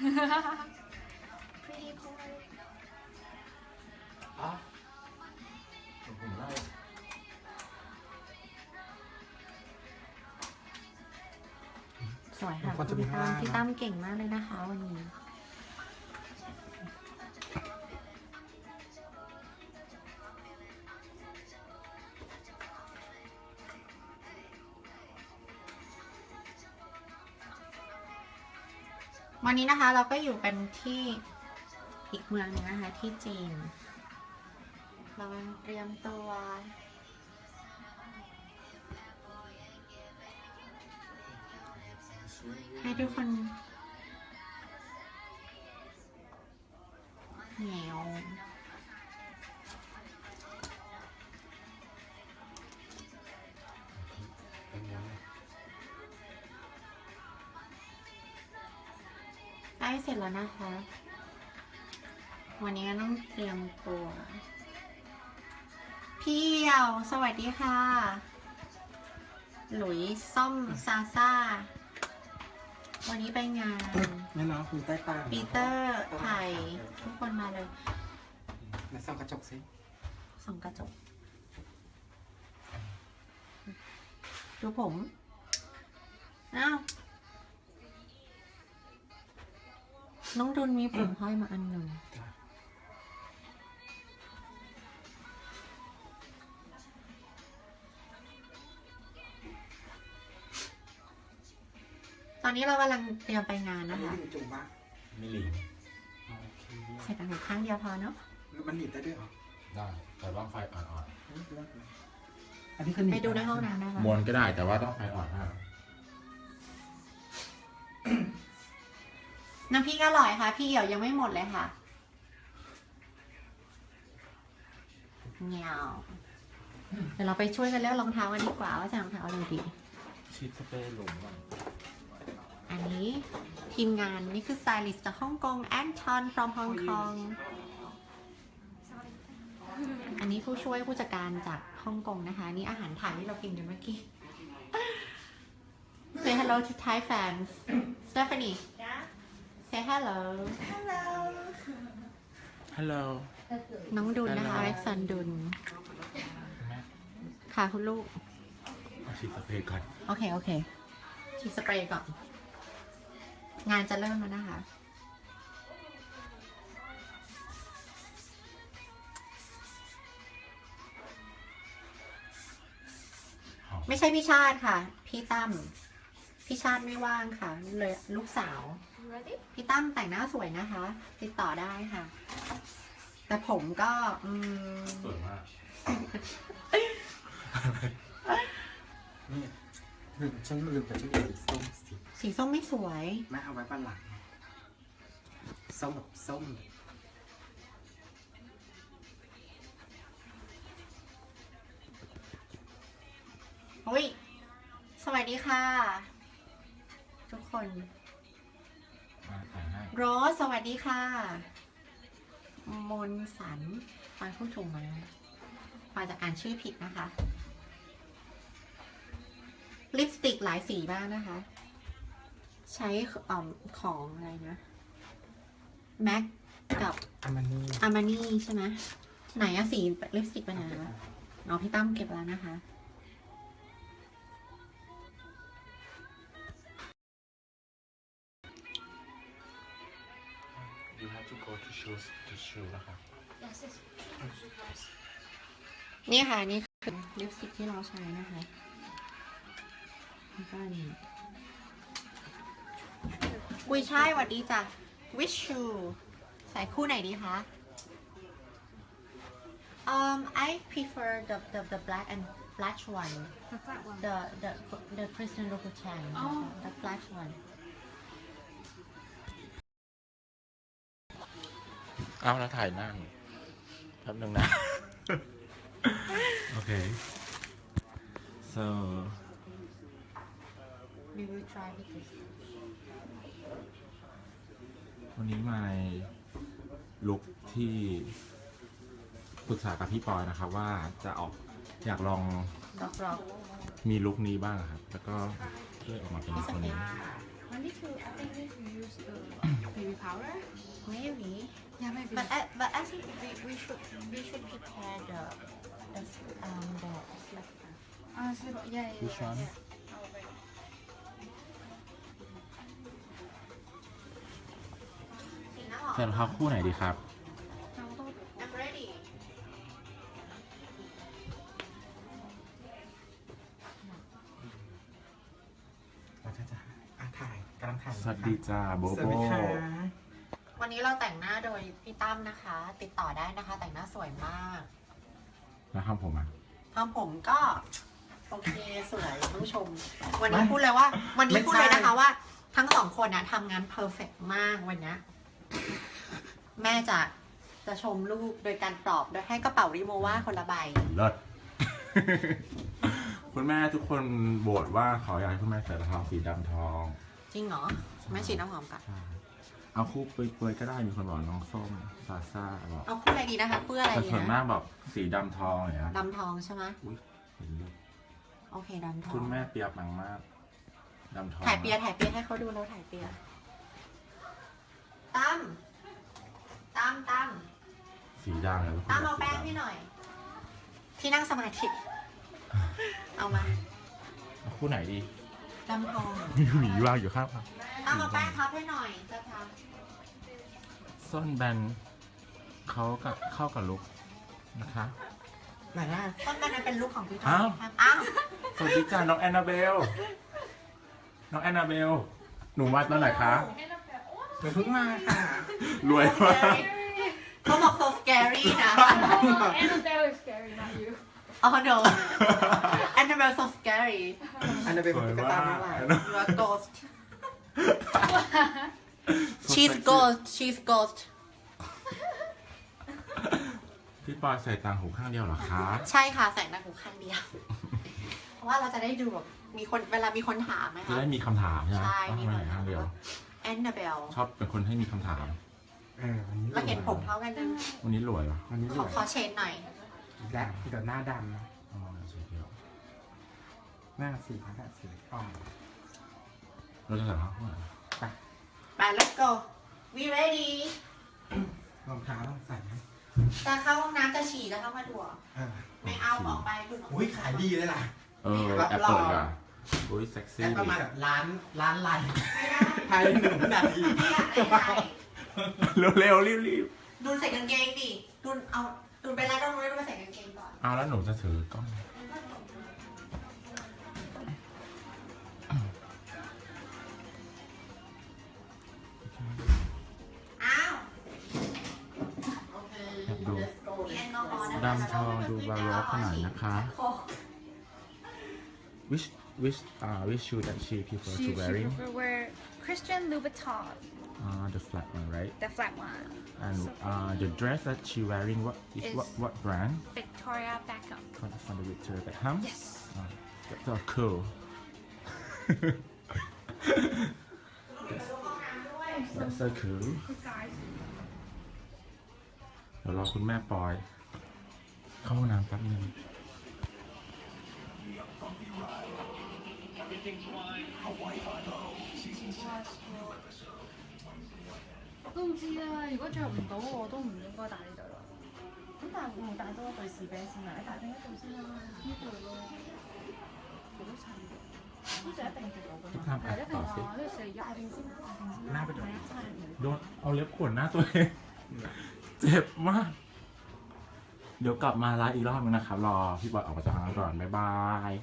Pretty boy อะผมไล่สวยค่ะมันจะมีพี่ข้างตั้มล่างพี่ตั้มเก่งมากเลยนะคะวันนี้ วันนี้นะคะเราก็อยู่กันที่อีกเมืองหนึงนะคะ ที่จีน เรากำลังเตรียมตัวให้ทุกคนเหนียว ล้เสร็จแล้วนะคะ วันนี้ก็ต้องเตรียมตัว พี่เหี่ยวสวัสดีค่ะ หลุยส้มซาซ่าวันนี้ไปงานนี่เนาะคือใต้ตาปีเตอร์ไผ่ทุกคนมาเลยในส่องกระจกสิส่องกระจก ดูผม อ้าว น้องดุนมีผมห้อยมาอันหนึ่งตอนนี้เรากำลังเตรียมไปงานอันนะนี้คะดึงจุงปะไม่หลีโอเคใส่กระหนูข้างเดียวพอเนาะมันหนีบได้ด้วยเหรอได้ แต่ต้องไฟอ่อนเลิศเลยอันนี้คือหนีบไปดูในห้องน้ำนะคะๆมวนก็ได้แต่ว่าต้องไฟอ่อนมาก น้ำพริกอร่อยค่ะ พี่เหี่ยวยังไม่หมดเลยค่ะเงียวเดี๋ยวเราไปช่วยกันเลือกรองเท้ากันดีกว่าว่าจะรองเท้าอะไรดีชิดสเปรย์หลุมก่อนอันนี้ทีมงานนี่คือสไตลิสต์จากฮ่องกงแอนทอน from Hong Kong อันนี้ผู้ช่วยผู้จัดการจากฮ่องกงนะคะ นี่อาหารไทยที่เรากินกันเมื่อกี้ Say hello to Thai fans Stephanie Say hello ฮัลโหลน้องดุลนะคะ Hello อเล็กซานดุลแม่ค่ะคุณลูก เอาฉีดสเปรย์ก่อนโอเค โอเค ฉีดสเปรย์ก่อน งานจะเริ่มแล้วนะคะหอมไม่ใช่พี่ชาติค่ะ พี่ตั้ม พี่ชาติไม่ว่างค่ะเลยลูกสาว Ready? พี่ตั้มแต่งหน้าสวยนะคะ ติดต่อได้ค่ะ แต่ผมก็อืมสวยมาก นี่ลืมฉันลืมไปที่สีส้มสิสีส้มไม่สวย แม่เอาไว้บ้านหลังส้มแบบส้มอุ้ยสวัสดีค่ะทุก คนมาแต่งให้โรสสวัสดีค่ะมนสันฟอยพูดถูกไหมฟอยจะอ่านชื่อผิดนะคะ ลิปสติกหลายสีมากนะคะ ใช้อมของอะไรนะ แม็กกับอามานี่อามานี่ใช่ไหมไหนอะสีลิปสติกไปไหนแล้วเอาพี่ตั้มเก็บแล้วนะคะ to go to choose to choose นะครับ Yes, yes. นี่ค่ะ นี่คือลิปสติกที่เราใช้นะคะแล้วก็อันนี่กุยช่ายหวัดดีจ้ะ wish you ใส่คู่ไหนดีคะ um I prefer the the the black and flat one The flat one. the the the Christian Louboutin Oh. the flat one เอาแล้วถ่ายหน้าหนูแป๊บนึงนะโอเค so we will try with this วันนี้มาในลุคที่ปรึกษากับพี่ปอยนะครับ ว่าจะออกอยากลอง rock rock มีลุคนี้บ้างครับ แล้วก็ช่วยออกมาเป็นคนนี้ I need to. I think need to use the baby powder. maybe Yeah, maybe. but I, but I think we, we should we should prepare the the um the like uh, so, yeah, yeah, Which yeah, one? yeah. I'll wait. สีน้ำหอมใส่รองเท้าคู่ไหนดีครับ I'm ready เราจะจะอะถ่ายกำลังถ่ายสวัสดีจ้าโบสโบวัสดีค่ะ วันนี้เราแต่งหน้าโดยพี่ตั้มนะคะ ติดต่อได้นะคะ แต่งหน้าสวยมากแล้วทำผมอะ ทำผมก็โอเคสวยคุณผู้ชม วันนี้พูดเลยว่า วันนี้พูดเลยนะคะว่า ทั้งสองคนนะทำงานเพอร์เฟกมากวันเนี้ยแม่จะจะชมลูกโดยการปลอบโดยให้กระเป๋าริโมว่าคนละใบ เลิศ คุณแม่ทุกคนโบวตว่าขออยากให้คุณแม่ใส่รองเท้าสีดำทอง จริงเหรอแม่ฉีดน้ำหอมกันใช่ เอาคู่เปยๆก็ได้มีคนบอกน้องส้มซาซ่าบอกเอาคู่อะไรดีนะคะคู่อะไรแต่ดีส่วนมานะกแบบสีดำทองอย่างเงี้ยดำทองใช่ไหมอุ๊ยเห็นเลยโอเคดำทองคุณแม่เปียกมังมากดำทองถ่ายเปียถ่ายเปียให้เขาดูแล้วถ่ายเปียตั้มตั้มตั้มสีดำเลยทุกคนตั้มบเอาอกแป้งสีให้ดำหน่อย ที่นั่งสมาธิ เอามา เอาคู่ไหนดี ดำทองมีหมีว่างอยู่ข้างตั้มเอาแป้งทับให้หน่อยจะทส้นแบนเขากับเข้ากับลุกนะคะ ไหนอะำต้นมันเป็นลูกของพี่ทออ้าวมครับอ้าวสวัสดีจ้าน้องแอนนาเบล น้องแอนนาเบล หนูมาตอนไหนคะ หนูเพิ่งมาค่ะ รวยมาก เขาบอก so scary นะ Oh, Annabelle is scary, not you. Oh no Annabelle so scary อันนั้นเป็นสวยตุ๊กมาตากน่ารัก you are ghost she's ghost she's ghost พี่ปอยใส่ต่างหูข้างเดียวเหรอคะ ใช่ค่ะแสงหน้าหูข้างเดียว เพราะว่าเราจะได้ดูแบบมีคนเวลามีคนถามนะจะคะ ได้มีคำถามใช่ไหมใช่ว่ามีทำไมคนถาข้ามงเดียวแอนนาเบลชอบเป็นคนให้มีคำถาม เออวันนี้เราเห็นผมเท่ากันจังวันนี้รวยวะวันนี้ขรอวยขอเชนหน่อย และเดี๋ยวหน้าดำนะอ๋อสีเดียวหน้าสีพัดสีอ่อนเราจะใส่ข้างไหนไป let's go we ready รองเท้าต้องใส่ไหมจะเข้าห้องน้ำจะฉี่จะเข้ามาดูเหรอเออไม่เอาออกไปคุณหมออุ้ยขายดีเลยล่ะ เออรับแอปรองเปิดอะอุ้ยเซ็กซี่แค่ประดีมาณแบบล้านล้านไลน์ไม่ได้ภายในหนึ่งวินาทีไม่อยากได้ไหนเร็วๆรีบดูใส่กางเกงดิดูเอา ดูไปแล้วต้องรู้ด้วยว่าใส่กางเกงก่อนๆเอาแล้วหนูจะถือกล้องอ้าวโอเคอยากดู let's go มีแอลกอฮอล์นะคะดำทองดูบาร็อกขนาดนะคะ which which uh which shoe that she prefer She, to she wearing prefer wear Christian Louboutin, uh the flat one right the flat one. and uh the dress that she wearing what is Is- what what brand Victoria Beckham. from from the Victoria Beckham Yes. uh, that's so cool that's so cool Guys. เดี๋ยวรอคุณแม่ปอย เข้าห้องน้ำแป๊บนึง 都唔知啊，如果着唔到我都唔应该戴呢对咯。咁但系会唔会戴多一对士啤先啊？你戴定一对先啦，呢对咯，佢都衬嘅，呢对一定着到㗎 พี่ 嘛。 ทำแอ 系 ป 一定 ต่อสิ 啊，呢对戴定先，戴定先 หน้า 啦。 ไปดู 系啊，真系。 โดนเอาเล็บขวนหน้าตัวเอง เจ็บมาก เดี๋ยวกลับมาไลฟ์อีกรอบนึงนะครับ รอพี่บอยออกมาจากห้องน้ำก่อน บ๊ายบาย